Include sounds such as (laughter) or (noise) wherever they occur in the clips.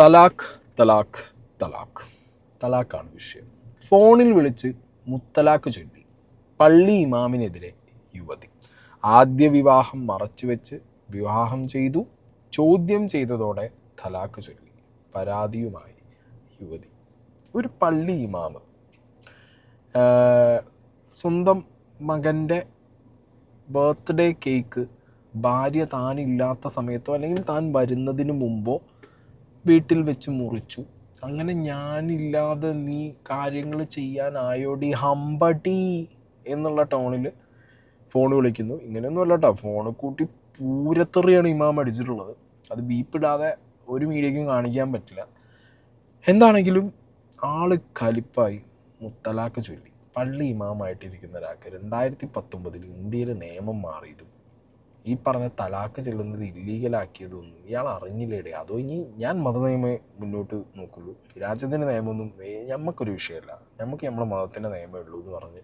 തലാഖ് തലാഖ് തലാഖ്. തലാഖാണ് വിഷയം. ഫോണിൽ വിളിച്ച് മുത്തലാഖ് ചൊല്ലി. പള്ളി ഇമാമിനെതിരെ യുവതി. ആദ്യ വിവാഹം മറച്ചുവെച്ച് വിവാഹം ചെയ്തു. ചോദ്യം ചെയ്തതോടെ തലാഖ് ചൊല്ലി. പരാതിയുമായി യുവതി. ഒരു പള്ളി ഇമാമ് സ്വന്തം മകന്റെ ബർത്ത്ഡേ കേക്ക് ഭാര്യ താനില്ലാത്ത സമയത്തോ അല്ലെങ്കിൽ താൻ വരുന്നതിന് മുമ്പോ വീട്ടിൽ വെച്ച് മുറിച്ചു. അങ്ങനെ ഞാനില്ലാതെ നീ കാര്യങ്ങൾ ചെയ്യാനായോടി ഹമ്പടി എന്നുള്ള ടോണിൽ ഫോൺ വിളിക്കുന്നു. ഇങ്ങനെയൊന്നും അല്ല കേട്ടോ ഫോണ് കൂട്ടി പൂരത്തെറിയാണ് ഇമാം അടിച്ചിട്ടുള്ളത്. അത് ബീപ്പിടാതെ ഒരു മീഡിയക്കും കാണിക്കാൻ പറ്റില്ല. എന്താണെങ്കിലും ആൾ കലിപ്പായി മുത്തലാക്ക് ചൊല്ലി. പള്ളി ഇമാമായിട്ടിരിക്കുന്ന ഒരാൾക്ക് രണ്ടായിരത്തി പത്തൊമ്പതിൽ ഇന്ത്യയിലെ നിയമം മാറിയതും ഈ പറഞ്ഞ തലാക്ക് ചെല്ലുന്നത് ഇല്ലീഗലാക്കിയതൊന്നും ഇയാൾ അറിഞ്ഞില്ലേടെ. അതോ ഇനി ഞാൻ മതനിയമേ മുന്നോട്ട് നോക്കുള്ളൂ. രാജ്യത്തിന്റെ നിയമമൊന്നും നമുക്കൊരു വിഷയമല്ല നമുക്ക് നമ്മളെ മതത്തിന്റെ നിയമമേ ഉള്ളൂ എന്ന് പറഞ്ഞ്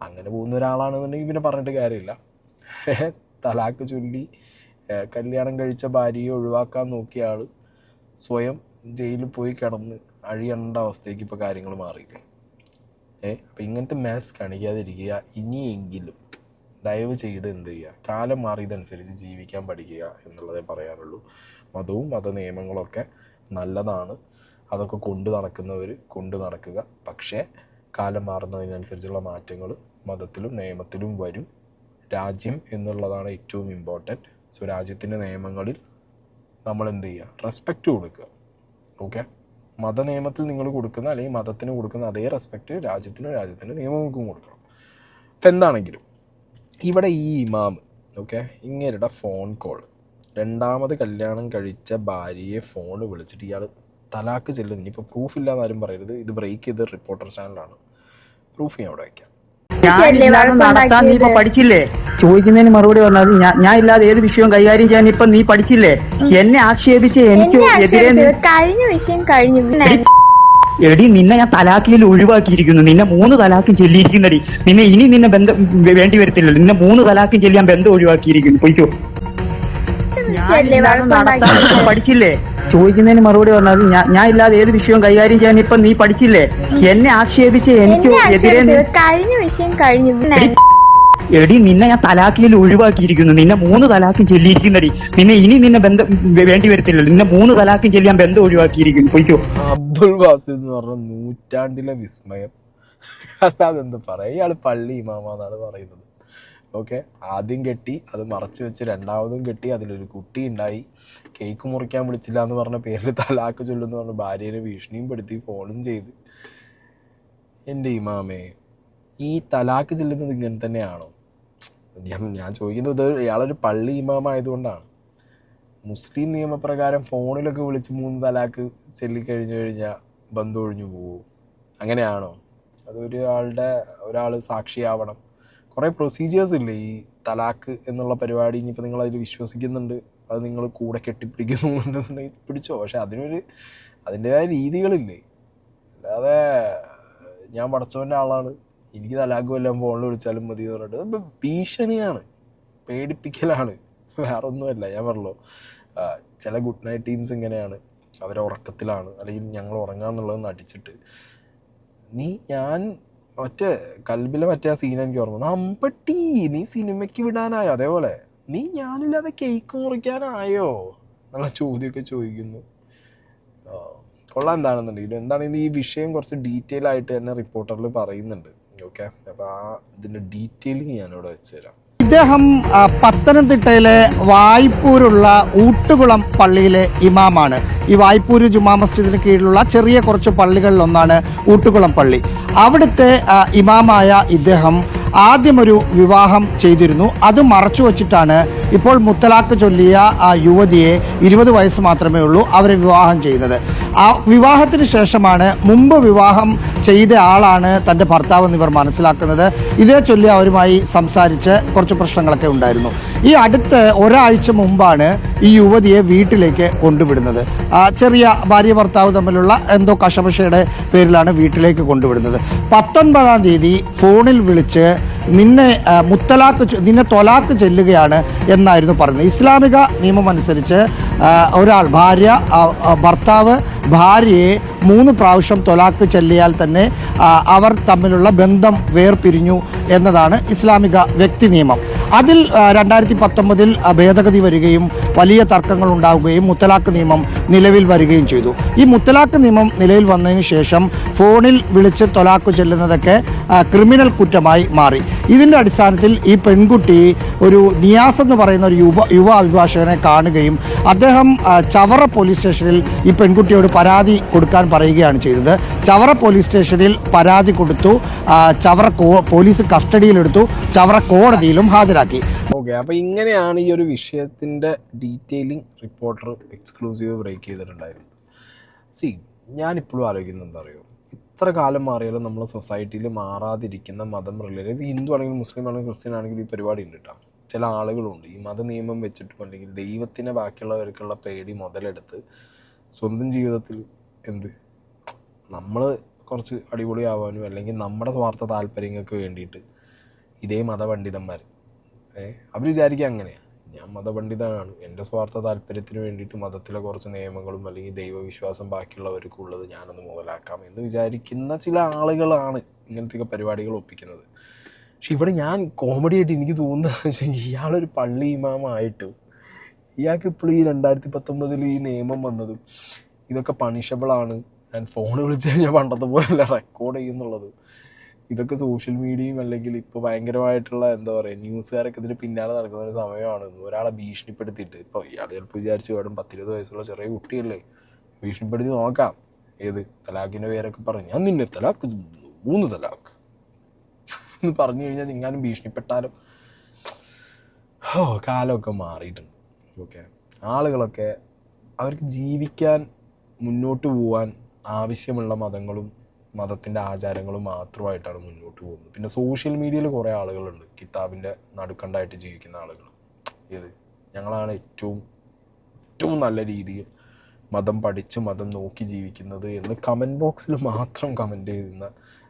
അങ്ങനെ പോകുന്ന ഒരാളാണെന്നുണ്ടെങ്കിൽ പിന്നെ പറഞ്ഞിട്ട് കാര്യമില്ല. (laughs) തലാക്ക് ചൊല്ലി കല്യാണം കഴിച്ച ഭാര്യയെ ഒഴിവാക്കാൻ നോക്കിയ ആൾ സ്വയം ജയിലിൽ പോയി കിടന്ന് അഴിയേണ്ട അവസ്ഥയ്ക്ക് ഇപ്പോൾ കാര്യങ്ങൾ മാറിയില്ലേ ഏ അപ്പം ഇങ്ങനത്തെ മാത്സ് കാണിക്കാതിരിക്കുക ഇനിയെങ്കിലും ദയവ് ചെയ്ത് എന്ത് ചെയ്യുക? കാലം മാറിയതനുസരിച്ച് ജീവിക്കാൻ പഠിക്കുക എന്നുള്ളതേ പറയാനുള്ളൂ. മതവും മത നിയമങ്ങളൊക്കെ നല്ലതാണ്. അതൊക്കെ കൊണ്ട് നടക്കുന്നവർ കൊണ്ട് നടക്കുക. പക്ഷേ കാലം മാറുന്നതിനനുസരിച്ചുള്ള മാറ്റങ്ങൾ മതത്തിലും നിയമത്തിലും വരും. രാജ്യം എന്നുള്ളതാണ് ഏറ്റവും ഇമ്പോർട്ടന്റ് സോ രാജ്യത്തിന്റെ നിയമങ്ങളിൽ നമ്മൾ എന്ത് ചെയ്യുക? റെസ്പെക്റ്റ് കൊടുക്കുക. ഓക്കെ മത നിയമത്തിൽ നിങ്ങൾ കൊടുക്കുന്ന അല്ലെങ്കിൽ മതത്തിന് കൊടുക്കുന്ന അതേ റെസ്പെക്റ്റ് രാജ്യത്തിനും രാജ്യത്തിന്റെ നിയമങ്ങൾക്കും കൊടുക്കണം. അപ്പം എന്താണെങ്കിലും ഇവിടെ ഈ ഇമാം ഓക്കെ ഇങ്ങേരുടെ ഫോൺ കോൾ രണ്ടാമത് കല്യാണം കഴിച്ച ഭാര്യയെ ഫോൺ വിളിച്ചിട്ട് ഇയാൾ തലാക്ക് ചെല്ലുന്നു. ഇനിയിപ്പോൾ പ്രൂഫ് ഇല്ല ആരും പറയരുത്. ഇത് ബ്രേക്ക് ചെയ്ത് റിപ്പോർട്ടർ ചാനലാണ് പ്രൂഫ് ഞാൻ അവിടെ വയ്ക്കാം നടത്താൻ നീ ഇപ്പൊ പഠിച്ചില്ലേ? ചോദിക്കുന്നതിന് മറുപടി പറഞ്ഞാൽ ഞാൻ ഇല്ലാതെ ഏത് വിഷയവും കൈകാര്യം ചെയ്യാൻ ഇപ്പൊ നീ പഠിച്ചില്ലേ? എന്നെ ആക്ഷേപിച്ച് എനിക്ക് എതിരെ കഴിഞ്ഞ വിഷയം കഴിഞ്ഞു. എടി നിന്നെ ഞാൻ തലാക്കിയിൽ ഒഴിവാക്കിയിരിക്കുന്നു. നിന്നെ മൂന്ന് തലാക്കും ചൊല്ലിയിരിക്കുന്നടി. നിന്നെ ഇനി നിന്നെ ബന്ധം വേണ്ടി വരത്തില്ലല്ലോ. നിന്നെ മൂന്ന് തലാക്കും ചെല്ലിയാൻ ബന്ധം ഒഴിവാക്കിയിരിക്കുന്നു. പൊയ്ക്കോ. പഠിച്ചില്ലേ? ചോദിക്കുന്നതിന് മറുപടി പറഞ്ഞാൽ ഞാൻ ഇല്ലാതെ ഏത് വിഷയവും കൈകാര്യം ചെയ്യാൻ ഇപ്പൊ നീ പഠിച്ചില്ലേ? എന്നെ ആക്ഷേപിച്ച് എനിക്ക് എതിരെ കഴിഞ്ഞ വിഷയം കഴിഞ്ഞു. എടി, നിന്നെ ഞാൻ തലാക്കിയിൽ ഒഴിവാക്കിയിരിക്കുന്നു. നിന്നെ മൂന്ന് തലാക്കും ചൊല്ലിയിരിക്കുന്നടി. നിന്നെ ഇനി നിന്നെ ബന്ധം വേണ്ടി വരത്തില്ലല്ലോ. നിന്നെ മൂന്ന് തലാക്കും ചെല്ലാൻ ബന്ധം ഒഴിവാക്കിയിരിക്കുന്നു. പോയിക്കോ. അബ്ദുൾ വാസ് എന്ന് പറഞ്ഞ നൂറ്റാണ്ടിലെ വിസ്മയം. അതെന്ത് പറയാം? ഇയാൾ പള്ളി ഇമാമ എന്നാണ് പറയുന്നത്. ഓക്കെ? ആദ്യം കെട്ടി അത് മറച്ചു വെച്ച് രണ്ടാമതും കെട്ടി അതിലൊരു കുട്ടി ഉണ്ടായി. കേക്ക് മുറിക്കാൻ വിളിച്ചില്ല എന്ന് പറഞ്ഞ പേരിൽ തലാക്ക് ചൊല്ലുന്നു പറഞ്ഞ ഭാര്യനെ ഭീഷണിയും പെടുത്തി ഫോണും ചെയ്ത്. എന്റെ ഇമാമേ ഈ തലാക്ക് ചെല്ലുന്നത് ഇങ്ങനെ തന്നെയാണോ? ഞാൻ ഞാൻ ചോദിക്കുന്നത് ഇയാളൊരു പള്ളി ഇമാമായതുകൊണ്ടാണ് മുസ്ലിം നിയമപ്രകാരം ഫോണിലൊക്കെ വിളിച്ച് മൂന്ന് തലാക്ക് ചൊല്ലിക്കഴിഞ്ഞു കഴിഞ്ഞാൽ ബന്ധു ഒഴിഞ്ഞു പോകും. അങ്ങനെയാണോ? അതൊരാളുടെ ഒരാൾ സാക്ഷിയാവണം. കുറേ പ്രൊസീജിയേഴ്സ് ഇല്ലേ ഈ തലാക്ക് എന്നുള്ള പരിപാടി? ഇനിയിപ്പോൾ നിങ്ങൾ അതിൽ വിശ്വസിക്കുന്നുണ്ട്. അത് നിങ്ങൾ കൂടെ കെട്ടിപ്പിടിക്കുന്നുണ്ടെന്നുണ്ടെങ്കിൽ (laughs) പിടിച്ചോ. പക്ഷെ അതിനൊരു അതിന്റെതായ രീതികളില്ലേ? അല്ലാതെ ഞാൻ പഠിച്ചവന്റെ ആളാണ്. എനിക്ക് തലാക്കും എല്ലാം ഫോണിൽ വിളിച്ചാലും മതി പറഞ്ഞിട്ട്. അത് ഭീഷണിയാണ്. പേടിപ്പിക്കലാണ്. വേറെ ഒന്നുമല്ല ഞാൻ പറഞ്ഞല്ലോ. ചില ഗുഡ് നൈറ്റ് ടീംസ് ഇങ്ങനെയാണ്. അവർ ഉറക്കത്തിലാണ്. അല്ലെങ്കിൽ ഞങ്ങൾ ഉറങ്ങാന്നുള്ളത് നടിച്ചിട്ട് നീ ഞാൻ മറ്റേ കൽബിലെ മറ്റേ ആ സീൻ എനിക്ക് ഓർമ്മ നമ്പട്ടി നീ സിനിമയ്ക്ക് വിടാനായോ? അതേപോലെ. നീ ഞാനില്ലാതെ കേക്ക് മുറിക്കാനായോ? എന്നുള്ള ചോദ്യമൊക്കെ ചോദിക്കുന്നു. കൊള്ളാം എന്താണെന്നുണ്ടെങ്കിലും. എന്താണെങ്കിലും ഈ വിഷയം കുറച്ച് ഡീറ്റെയിൽ ആയിട്ട് തന്നെ റിപ്പോർട്ടറിൽ പറയുന്നുണ്ട്. ഓക്കെ അപ്പോൾ ആ ഇതിന്റെ ഞാൻ ഞാനിവിടെ വെച്ചുതരാം. ഇദ്ദേഹം പത്തനംതിട്ടയിലെ വായ്പൂരുള്ള ഊട്ടുകുളം പള്ളിയിലെ ഇമാമാണ്. ഈ വായ്പൂര് ജുമാ മസ്ജിദിന് കീഴിലുള്ള ചെറിയ കുറച്ച് പള്ളികളിലൊന്നാണ് ഊട്ടുകുളം പള്ളി. അവിടുത്തെ ഇമാമായ ഇദ്ദേഹം ആദ്യമൊരു വിവാഹം ചെയ്തിരുന്നു. അത് മറച്ചു വച്ചിട്ടാണ് ഇപ്പോൾ മുത്തലാഖ് ചൊല്ലിയ ആ യുവതിയെ ഇരുപത് വയസ്സ് മാത്രമേ ഉള്ളൂ അവരെ വിവാഹം ചെയ്യുന്നത്. ആ വിവാഹത്തിന് ശേഷമാണ് മുമ്പ് വിവാഹം ചെയ്ത ആളാണ് തന്റെ ഭർത്താവ് എന്നിവർ മനസ്സിലാക്കുന്നത്. ഇതേ ചൊല്ലി അവരുമായി സംസാരിച്ച് കുറച്ച് പ്രശ്നങ്ങളൊക്കെ ഉണ്ടായിരുന്നു. ഈ അടുത്ത് ഒരാഴ്ച മുമ്പാണ് ഈ യുവതിയെ വീട്ടിലേക്ക് കൊണ്ടുവിടുന്നത്. ചെറിയ ഭാര്യ ഭർത്താവ് തമ്മിലുള്ള എന്തോ കശപശയുടെ പേരിലാണ് വീട്ടിലേക്ക് കൊണ്ടുവിടുന്നത്. പത്തൊൻപതാം തീയതി ഫോണിൽ വിളിച്ച് നിന്നെ മുത്തലാക്ക് നിന്നെ തൊലാക്ക് ചെല്ലുകയാണ് എന്നായിരുന്നു പറയുന്നത് ഇസ്ലാമിക നിയമം അനുസരിച്ച് ഒരാൾ ഭാര്യ ഭർത്താവ് ഭാര്യയെ മൂന്ന് പ്രാവശ്യം തൊലാക്ക് ചെല്ലിയാൽ തന്നെ അവർ തമ്മിലുള്ള ബന്ധം വേർപിരിഞ്ഞു എന്നതാണ് ഇസ്ലാമിക വ്യക്തി നിയമം. അതിൽ രണ്ടായിരത്തി പത്തൊമ്പതിൽ ഭേദഗതി വരികയും വലിയ തർക്കങ്ങൾ ഉണ്ടാവുകയും മുത്തലാഖ് നിയമം നിലവിൽ വരികയും ചെയ്തു. ഈ മുത്തലാഖ് നിയമം നിലവിൽ വന്നതിന് ശേഷം ഫോണിൽ വിളിച്ച് തൊലാക്ക് ചെല്ലുന്നതൊക്കെ ക്രിമിനൽ കുറ്റമായി മാറി. ഇതിന്റെ അടിസ്ഥാനത്തിൽ ഈ പെൺകുട്ടി ഒരു നിയാസ് എന്ന് പറയുന്ന ഒരു യുവ യുവ അഭിഭാഷകനെ കാണുകയും അദ്ദേഹം ചവറ പോലീസ് സ്റ്റേഷനിൽ ഈ പെൺകുട്ടിയോട് പരാതി കൊടുക്കാൻ പറയുകയാണ് ചെയ്തത്. ചവറ പോലീസ് സ്റ്റേഷനിൽ പരാതി കൊടുത്തു. ചവറ പോലീസ് കസ്റ്റഡിയിലെടുത്തു. ചവറ കോടതിയിലും ഹാജരാക്കി. ഓക്കെ അപ്പോൾ ഇങ്ങനെയാണ് ഈ ഒരു വിഷയത്തിന്റെ ഡീറ്റെയിലിംഗ് റിപ്പോർട്ടർ എക്സ്ക്ലൂസീവ് ബ്രേക്ക് ചെയ്തിട്ടുണ്ടായിരുന്നത്. സി ഞാനിപ്പോഴും ആലോചിക്കുന്നത് എന്താ അറിയോ? ഇത്ര കാലം മാറിയാലും നമ്മളെ സൊസൈറ്റിയിൽ മാറാതിരിക്കുന്ന മതം റിലേറ്റഡ് ഇത് ഹിന്ദു ആണെങ്കിലും മുസ്ലിം ആണെങ്കിലും ക്രിസ്ത്യൻ ആണെങ്കിലും ഈ പരിപാടി ഉണ്ട് കേട്ടോ ചില ആളുകളുണ്ട്. ഈ മത നിയമം വെച്ചിട്ടും അല്ലെങ്കിൽ ദൈവത്തിനെ ബാക്കിയുള്ളവർക്കുള്ള പേടി മുതലെടുത്ത് സ്വന്തം ജീവിതത്തിൽ എന്ത്? നമ്മൾ കുറച്ച് അടിപൊളിയാവാനും അല്ലെങ്കിൽ നമ്മുടെ സ്വാർത്ഥ താല്പര്യങ്ങൾക്ക് വേണ്ടിയിട്ട് ഇതേ മതപണ്ഡിതന്മാർ ഏഹ്? അവർ വിചാരിക്കുക അങ്ങനെയാണ് ഞാൻ മതപണ്ഡിതനാണ്. എന്റെ സ്വാർത്ഥ താല്പര്യത്തിന് വേണ്ടിയിട്ട് മതത്തിലെ കുറച്ച് നിയമങ്ങളും അല്ലെങ്കിൽ ദൈവവിശ്വാസം ബാക്കിയുള്ളവർക്കും ഉള്ളത് ഞാനൊന്ന് മുതലാക്കാം എന്ന് വിചാരിക്കുന്ന ചില ആളുകളാണ് ഇങ്ങനത്തെയൊക്കെ പരിപാടികൾ ഒപ്പിക്കുന്നത്. പക്ഷെ ഇവിടെ ഞാൻ കോമഡി ആയിട്ട് എനിക്ക് തോന്നുന്നത് വെച്ചാൽ ഇയാളൊരു പള്ളി ഇമാമായിട്ടും ഇയാൾക്ക് ഇപ്പോഴും ഈ രണ്ടായിരത്തി പത്തൊമ്പതിൽ ഈ നിയമം വന്നതും ഇതൊക്കെ പണിഷബിളാണ് ഞാൻ ഫോൺ വിളിച്ച് കഴിഞ്ഞാൽ പണ്ടത്തെ പോലെയല്ല റെക്കോർഡ് ചെയ്യുന്നുള്ളത്. ഇതൊക്കെ സോഷ്യൽ മീഡിയയും അല്ലെങ്കിൽ ഇപ്പോൾ ഭയങ്കരമായിട്ടുള്ള എന്താ പറയുക ന്യൂസുകാരൊക്കെ ഇതിന് പിന്നാലെ നടക്കുന്ന ഒരു സമയമാണ്. ഒരാളെ ഭീഷണിപ്പെടുത്തിയിട്ട് ഇപ്പോൾ ഇയാൾ ചിലപ്പോൾ വിചാരിച്ച് വേണം പത്തിരുപത് വയസ്സുള്ള ചെറിയ കുട്ടിയല്ലേ ഭീഷണിപ്പെടുത്തി നോക്കാം. ഏത്? തലാഖിന്റെ പേരൊക്കെ പറഞ്ഞു ഞാൻ നിന്നെ തലാഖ് മൂന്ന് തലാഖ് എന്ന് പറഞ്ഞു കഴിഞ്ഞാൽ നിങ്ങാനും ഭീഷണിപ്പെട്ടാലും ഓ കാലമൊക്കെ മാറിയിട്ടുണ്ട്. ഓക്കെ. ആളുകളൊക്കെ അവർക്ക് ജീവിക്കാൻ മുന്നോട്ട് പോകാൻ ആവശ്യമുള്ള മതങ്ങളും മതത്തിന്റെ ആചാരങ്ങളും മാത്രമായിട്ടാണ് മുന്നോട്ട് പോകുന്നത്. പിന്നെ സോഷ്യൽ മീഡിയയിൽ കുറേ ആളുകളുണ്ട്. കിതാബിന്റെ നടുക്കണ്ടായിട്ട് ജീവിക്കുന്ന ആളുകൾ. ഏത്? ഞങ്ങളാണ് ഏറ്റവും ഏറ്റവും നല്ല രീതിയിൽ മതം പഠിച്ച് മതം നോക്കി ജീവിക്കുന്നത് എന്ന് കമന്റ് ബോക്സിൽ മാത്രം കമന്റ് ചെയ്യുന്ന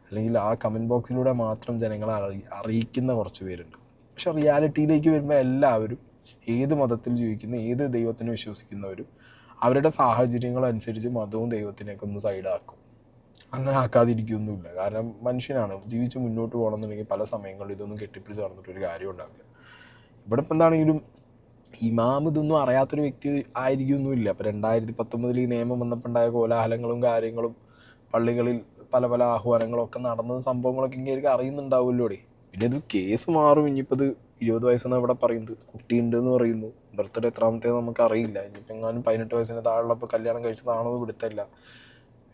അല്ലെങ്കിൽ ആ കമന്റ് ബോക്സിലൂടെ മാത്രം ജനങ്ങളെ അറി അറിയിക്കുന്ന കുറച്ച് പേരുണ്ട്. പക്ഷെ റിയാലിറ്റിയിലേക്ക് വരുമ്പോൾ എല്ലാവരും ഏത് മതത്തിൽ ജീവിക്കുന്ന ഏത് ദൈവത്തിനെ വിശ്വസിക്കുന്നവരും അവരുടെ സാഹചര്യങ്ങളനുസരിച്ച് മതവും ദൈവത്തിനെയൊക്കെ ഒന്ന് സൈഡാക്കും അങ്ങനെ ആക്കാതിരിക്കുകയൊന്നുമില്ല കാരണം മനുഷ്യനാണ്. ജീവിച്ച് മുന്നോട്ട് പോകണമെന്നുണ്ടെങ്കിൽ പല സമയങ്ങളിലും ഇതൊന്നും കെട്ടിപ്പിടിച്ച് നടന്നിട്ട് ഒരു കാര്യം ഉണ്ടാവില്ല. ഇവിടെ ഇപ്പം എന്താണെങ്കിലും ഇമാം ഇതൊന്നും അറിയാത്തൊരു വ്യക്തി ആയിരിക്കുമൊന്നുമില്ല അപ്പോൾ രണ്ടായിരത്തി പത്തൊമ്പതിൽ ഈ നിയമം വന്നപ്പോൾ ഉണ്ടായ കോലാഹലങ്ങളും കാര്യങ്ങളും പള്ളികളിൽ പല പല ആഹ്വാനങ്ങളും ഒക്കെ നടന്ന സംഭവങ്ങളൊക്കെ ഇങ്ങനെ അറിയുന്നുണ്ടാവുമല്ലോടെ പിന്നെ ഇത് കേസ് മാറും. ഇനിയിപ്പോൾ ഇത് ഇരുപത് വയസ്സെന്ന് ഇവിടെ പറയുന്നത്. കുട്ടിയുണ്ട് എന്ന് പറയുന്നു. ബർത്ത്ഡേ എത്രാമത്തേന്ന് നമുക്ക് അറിയില്ല ഇനിയിപ്പോൾ എങ്ങാനും പതിനെട്ട് വയസ്സിന് താഴെയുള്ളപ്പോൾ കല്യാണം കഴിച്ചതാണോ പിടുത്തല്ല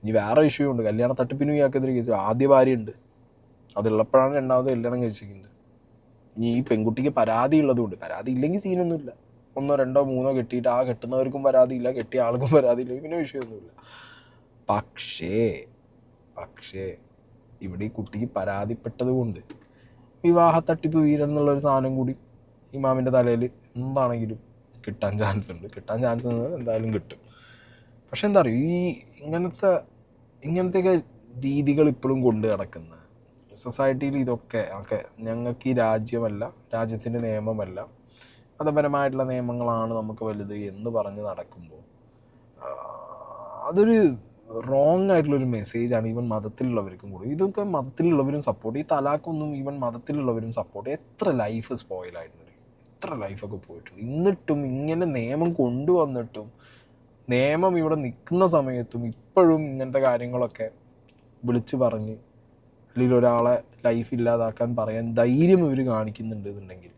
ഇനി വേറെ ഇഷ്യൂ ഉണ്ട്. കല്യാണ തട്ടിപ്പിനും ഇയാൾക്കെതിരെ കേസ് ആദ്യ ഭാര്യയുണ്ട്. അതുള്ളപ്പോഴാണ് രണ്ടാമത് കല്യാണം കഴിച്ചിരിക്കുന്നത്. ഇനി ഈ പെൺകുട്ടിക്ക് പരാതി ഉള്ളതുകൊണ്ട് പരാതി ഇല്ലെങ്കിൽ സീനൊന്നുമില്ല ഒന്നോ രണ്ടോ മൂന്നോ കെട്ടിയിട്ട് ആ കെട്ടുന്നവർക്കും പരാതിയില്ല കെട്ടിയ ആൾക്കും പരാതിയില്ല പിന്നെ വിഷയമൊന്നുമില്ല പക്ഷേ പക്ഷേ ഇവിടെ ഈ കുട്ടിക്ക് പരാതിപ്പെട്ടത് കൊണ്ട് വിവാഹ തട്ടിപ്പ് വീരൻ എന്നുള്ളൊരു സാധനം കൂടി ഇമാമിന്റെ തലയിൽ എന്താണെങ്കിലും കിട്ടാൻ ചാൻസ് ഉണ്ട്. കിട്ടാൻ ചാൻസ് എന്തായാലും കിട്ടും. പക്ഷെ എന്താ പറയുക ഈ ഇങ്ങനത്തെ ഇങ്ങനത്തെയൊക്കെ രീതികൾ ഇപ്പോഴും കൊണ്ട് നടക്കുന്ന. സൊസൈറ്റിയിൽ ഇതൊക്കെ ഒക്കെ ഞങ്ങൾക്ക് ഈ രാജ്യമല്ല രാജ്യത്തിന്റെ നിയമമല്ല. മതപരമായിട്ടുള്ള നിയമങ്ങളാണ് നമുക്ക് വലുത് എന്ന് പറഞ്ഞ് നടക്കുമ്പോൾ അതൊരു റോങ് ആയിട്ടുള്ളൊരു മെസ്സേജാണ് ഈവൻ മതത്തിലുള്ളവർക്കും കൂടി. ഇതൊക്കെ മതത്തിലുള്ളവരും സപ്പോർട്ട് ഈ തലാക്കൊന്നും ഈവൻ മതത്തിലുള്ളവരും സപ്പോർട്ട് എത്ര ലൈഫ് സ്പോയിലായിട്ടുണ്ട് എത്ര ലൈഫൊക്കെ പോയിട്ടുണ്ട്. എന്നിട്ടും ഇങ്ങനെ നിയമം കൊണ്ടുവന്നിട്ടും നിയമം ഇവിടെ നിൽക്കുന്ന സമയത്തും ഇപ്പോഴും ഇങ്ങനത്തെ കാര്യങ്ങളൊക്കെ വിളിച്ചു പറഞ്ഞ് അല്ലെങ്കിൽ ഒരാളെ ലൈഫ് ഇല്ലാതാക്കാൻ പറയാൻ ധൈര്യം ഇവർ കാണിക്കുന്നുണ്ട് എന്നുണ്ടെങ്കിൽ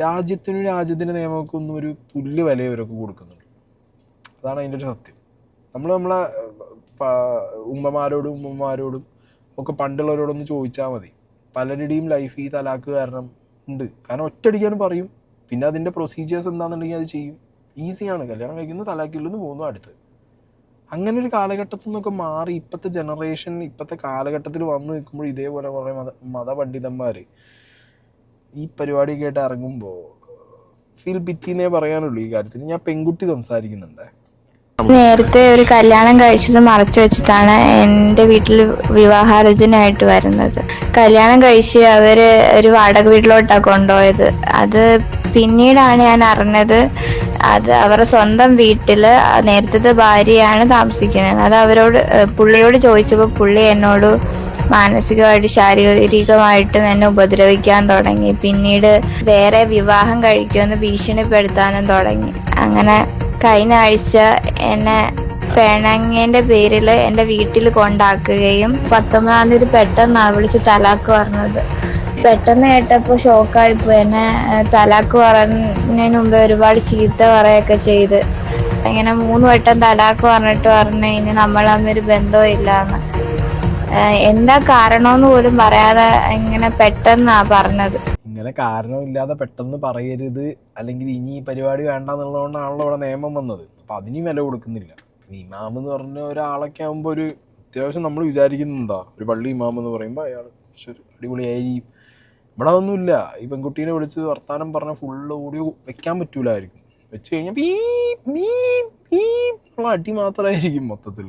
രാജ്യത്തിനും രാജ്യത്തിന്റെ നിയമമൊക്കെ ഒന്നും ഒരു പുല്ല് വില ഇവരൊക്കെ കൊടുക്കുന്നുണ്ട്. അതാണ് അതിന്റെ ഒരു സത്യം. നമ്മൾ നമ്മളെ ഉമ്മമാരോടും ഉമ്മമാരോടും ഒക്കെ പണ്ടുള്ളവരോടൊന്ന് ചോദിച്ചാൽ മതി. പലരുടെയും ലൈഫ് ഈ തലാക്ക് കാരണം ഉണ്ട്. കാരണം ഒറ്റയടിക്കാനും പറയും. പിന്നെ അതിന്റെ പ്രൊസീജിയേഴ്സ് എന്താണെന്നുണ്ടെങ്കിൽ അത് ചെയ്യും. ഈസിയാണ്. കല്യാണം കഴിക്കുന്നു തലാക്കില്ലെന്ന് പോകുന്നു അടുത്ത്. അങ്ങനെ ഒരു കാലഘട്ടത്തിൽ നിന്നൊക്കെ മാറി ഇപ്പോഴത്തെ ജനറേഷൻ ഇപ്പോഴത്തെ കാലഘട്ടത്തിൽ വന്നു നിൽക്കുമ്പോൾ ഇതേപോലെ കുറേ മത മതപണ്ഡിതന്മാർ ഈ പരിപാടി കേട്ട് ഇറങ്ങുമ്പോൾ ഫീൽ പിറ്റിന്നേ പറയാനുള്ളൂ ഈ കാര്യത്തിൽ ഞാൻ പെൺകുട്ടി സംസാരിക്കുന്നുണ്ട്. നേരത്തെ ഒരു കല്യാണം കഴിച്ചത് മറച്ചു വെച്ചിട്ടാണ് എന്റെ വീട്ടിൽ വിവാഹാലോചനയായിട്ട് വരുന്നത്. കല്യാണം കഴിച്ച് അവർ ഒരു വാടക വീട്ടിലോട്ടാണ് കൊണ്ടുപോയത്. അത് പിന്നീടാണ് ഞാൻ അറിഞ്ഞത് അത് അവരുടെ സ്വന്തം വീട്ടിൽ നേരത്തെ ഭാര്യയാണ് താമസിക്കുന്നത്. അത് അവരോട് പുള്ളിയോട് ചോദിച്ചപ്പോൾ പുള്ളി എന്നോട് മാനസികമായിട്ട് ശാരീരികമായിട്ടും എന്നെ ഉപദ്രവിക്കാൻ തുടങ്ങി. പിന്നീട് വേറെ വിവാഹം കഴിക്കുമെന്ന് ഭീഷണിപ്പെടുത്താനും തുടങ്ങി. അങ്ങനെ കഴിഞ്ഞ ആഴ്ച എന്നെ പെണങ്ങേന്റെ പേരിൽ എന്റെ വീട്ടിൽ കൊണ്ടാക്കുകയും പത്തൊമ്പതാം തീയതി പെട്ടെന്നാണ് വിളിച്ച് തലാക്ക് പറഞ്ഞത്. പെട്ടെന്ന് കേട്ടപ്പോൾ ഷോക്കായി പോയി. എന്നെ തലാക്ക് പറഞ്ഞതിന് മുമ്പ് ഒരുപാട് ചീത്ത പറയൊക്കെ ചെയ്ത്. അങ്ങനെ മൂന്ന് വട്ടം തലാക്ക് പറഞ്ഞിട്ട് പറഞ്ഞു ഇനി നമ്മൾ തമ്മിൽ ഏഹ്, എന്താ കാരണമെന്ന് പോലും പറയാതെ ഇങ്ങനെ പെട്ടെന്നാ പറഞ്ഞത്. ഇങ്ങനെ കാരണമില്ലാതെ പെട്ടെന്ന് പറയരുത്. അല്ലെങ്കിൽ ഇനി ഈ പരിപാടി വേണ്ട എന്നുള്ളതുകൊണ്ടാണല്ലോ ഇവിടെ നിയമം വന്നത്. അപ്പൊ അതിന് വില കൊടുക്കുന്നില്ല. പിന്നെ ഇമാം എന്ന് പറഞ്ഞ ഒരാളൊക്കെ ആകുമ്പോൾ ഒരു അത്യാവശ്യം നമ്മൾ വിചാരിക്കുന്നത് എന്താ ഒരു പള്ളി ഇമാം എന്ന് പറയുമ്പോൾ അയാൾ കുറച്ചൊരു അടിപൊളിയായിരിക്കും. ഇവിടെ അതൊന്നുമില്ല. ഈ പെൺകുട്ടീനെ വിളിച്ച് വർത്താനം പറഞ്ഞ ഫുള്ള് ഓഡിയോ വെക്കാൻ പറ്റൂലായിരിക്കും. വെച്ച് കഴിഞ്ഞാൽ പീ പീ പീ അടി മാത്രമായിരിക്കും മൊത്തത്തിൽ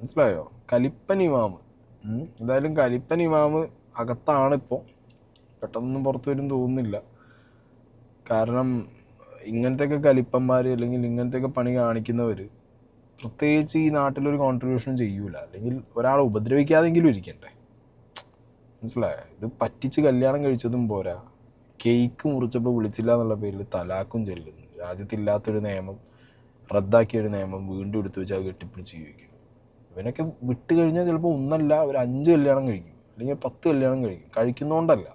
മനസ്സിലായോ? കലിപ്പൻ ഇമാമ്. എന്തായാലും കലിപ്പൻ ഇമാമ് അകത്താണിപ്പോൾ പെട്ടെന്നൊന്നും പുറത്തു വരും തോന്നുന്നില്ല. കാരണം ഇങ്ങനത്തെയൊക്കെ കലിപ്പന്മാർ അല്ലെങ്കിൽ ഇങ്ങനത്തെയൊക്കെ പണി കാണിക്കുന്നവർ പ്രത്യേകിച്ച് ഈ നാട്ടിലൊരു കോൺട്രിബ്യൂഷൻ ചെയ്യൂല. അല്ലെങ്കിൽ ഒരാളെ ഉപദ്രവിക്കാതെങ്കിലും ഇരിക്കണ്ടേ. മനസ്സിലായോ? ഇത് പറ്റിച്ച് കല്യാണം കഴിച്ചതും പോരാ. കേക്ക് മുറിച്ചപ്പോൾ വിളിച്ചില്ല എന്നുള്ള പേരിൽ തലാക്കും ചെല്ലുന്നു. രാജ്യത്തില്ലാത്തൊരു നിയമം റദ്ദാക്കിയ ഒരു നിയമം വീണ്ടും എടുത്തു വെച്ച് അത് കെട്ടിപ്പിടിച്ച് ജീവിക്കും. ഇവനൊക്കെ വിട്ട് കഴിഞ്ഞാൽ ചിലപ്പോൾ ഒന്നല്ല ഒരു അഞ്ച് കല്യാണം കഴിക്കും. അല്ലെങ്കിൽ പത്ത് കല്യാണം കഴിക്കും. കഴിക്കുന്നതുകൊണ്ടല്ല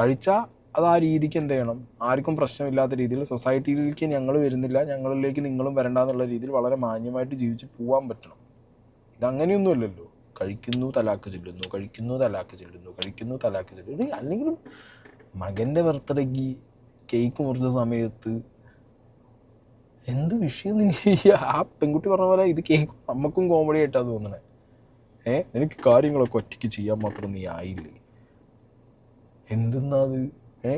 കഴിച്ചാൽ അത് ആ രീതിക്ക് എന്ത് ചെയ്യണം? ആർക്കും പ്രശ്നമില്ലാത്ത രീതിയിൽ സൊസൈറ്റിയിലേക്ക് ഞങ്ങൾ വരുന്നില്ല. ഞങ്ങളിലേക്ക് നിങ്ങളും വരണ്ട എന്നുള്ള രീതിയിൽ വളരെ മാന്യമായിട്ട് ജീവിച്ച് പോകാൻ പറ്റണം. ഇതങ്ങനെയൊന്നുമല്ലല്ലോ. കഴിക്കുന്നു തലാക്ക് ചെല്ലുന്നു കഴിക്കുന്നു തലാക്ക് ചെല്ലുന്നു കഴിക്കുന്നു തലാക്ക് ചെല്ലുന്നു. അല്ലെങ്കിലും മകന്റെ ബർത്ത്ഡേക്ക് കേക്ക് മുറിച്ച സമയത്ത് എന്ത് വിഷയം നീ? ആ പെൺകുട്ടി പറഞ്ഞ പോലെ ഇത് കേക്ക് നമുക്കും കോമഡി ആയിട്ടാണ് തോന്നണേ. ഏ നിനക്ക് കാര്യങ്ങളൊക്കെ ഒറ്റയ്ക്ക് ചെയ്യാൻ മാത്രം നീ ആയില്ലേ? എന്തെന്നാ അത്? ഏ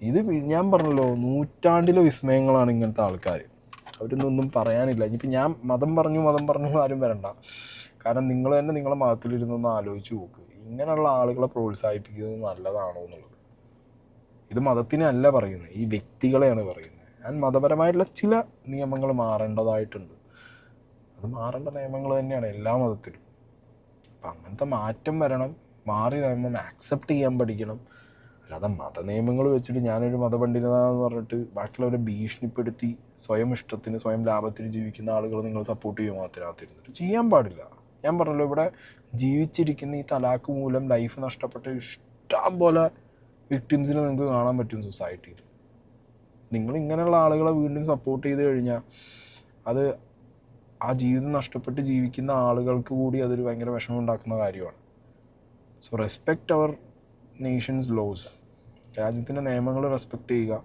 ഇത് ഞാൻ പറഞ്ഞല്ലോ നൂറ്റാണ്ടിലെ വിസ്മയങ്ങളാണ് ഇങ്ങനത്തെ ആൾക്കാർ അവരൊന്നും പറയാനില്ല. ഇനിയിപ്പോൾ ഞാൻ മതം പറഞ്ഞു മതം പറഞ്ഞു ആരും വരണ്ട. കാരണം നിങ്ങൾ തന്നെ നിങ്ങളെ മതത്തിലിരുന്നൊന്ന് ആലോചിച്ച് നോക്ക്. ഇങ്ങനെയുള്ള ആളുകളെ പ്രോത്സാഹിപ്പിക്കുന്നത് നല്ലതാണോ എന്നുള്ളത്. ഇത് മതത്തിനല്ല പറയുന്നത് ഈ വ്യക്തികളെയാണ് പറയുന്നത്. ഞാൻ മതപരമായിട്ടുള്ള ചില നിയമങ്ങൾ മാറേണ്ടതായിട്ടുണ്ട്. അത് മാറേണ്ട നിയമങ്ങൾ തന്നെയാണ് എല്ലാ മതത്തിലും. അപ്പം അങ്ങനത്തെ മാറ്റം വരണം മാറി നിയമം ആക്സെപ്റ്റ് ചെയ്യാൻ പഠിക്കണം. അല്ലാതെ മത നിയമങ്ങൾ വെച്ചിട്ട് ഞാനൊരു മതപണ്ഡിതനാന്ന് പറഞ്ഞിട്ട് ബാക്കിയുള്ളവരെ ഭീഷണിപ്പെടുത്തി സ്വയം ഇഷ്ടത്തിന് സ്വയം ലാഭത്തിന് ജീവിക്കുന്ന ആളുകൾ നിങ്ങൾ സപ്പോർട്ട് ചെയ്യുക മാത്രത്തിനകത്തിരുന്നിട്ട് ചെയ്യാൻ പാടില്ല. ഞാൻ പറഞ്ഞല്ലോ ഇവിടെ ജീവിച്ചിരിക്കുന്ന ഈ തലാക്ക് മൂലം ലൈഫ് നഷ്ടപ്പെട്ട ഇഷ്ടം പോലെ വിക്ടിംസിനെ നിങ്ങൾക്ക് കാണാൻ പറ്റും സൊസൈറ്റിയിൽ നിങ്ങൾ ഇങ്ങനെയുള്ള ആളുകളെ വീണ്ടും സപ്പോർട്ട് ചെയ്ത് കഴിഞ്ഞാൽ അത് ആ ജീവിതം നഷ്ടപ്പെട്ട് ജീവിക്കുന്ന ആളുകൾക്ക് കൂടി അതൊരു ഭയങ്കര വിഷമം ഉണ്ടാക്കുന്ന കാര്യമാണ്. സോ റെസ്പെക്റ്റ് അവർ നേഷൻസ് ലോസ് രാജ്യത്തിന്റെ നിയമങ്ങൾ റെസ്പെക്റ്റ് ചെയ്യുക.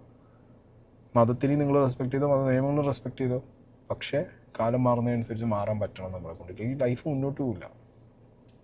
മതത്തിനെ നിങ്ങൾ റെസ്പെക്റ്റ് ചെയ്തോ മത നിയമങ്ങൾ റെസ്പെക്റ്റ് ചെയ്തോ. പക്ഷേ കാലം മാറുന്നതനുസരിച്ച് മാറാൻ പറ്റണം നമ്മളെ കൊണ്ട്. ഈ ലൈഫ് മുന്നോട്ട് പോകില്ല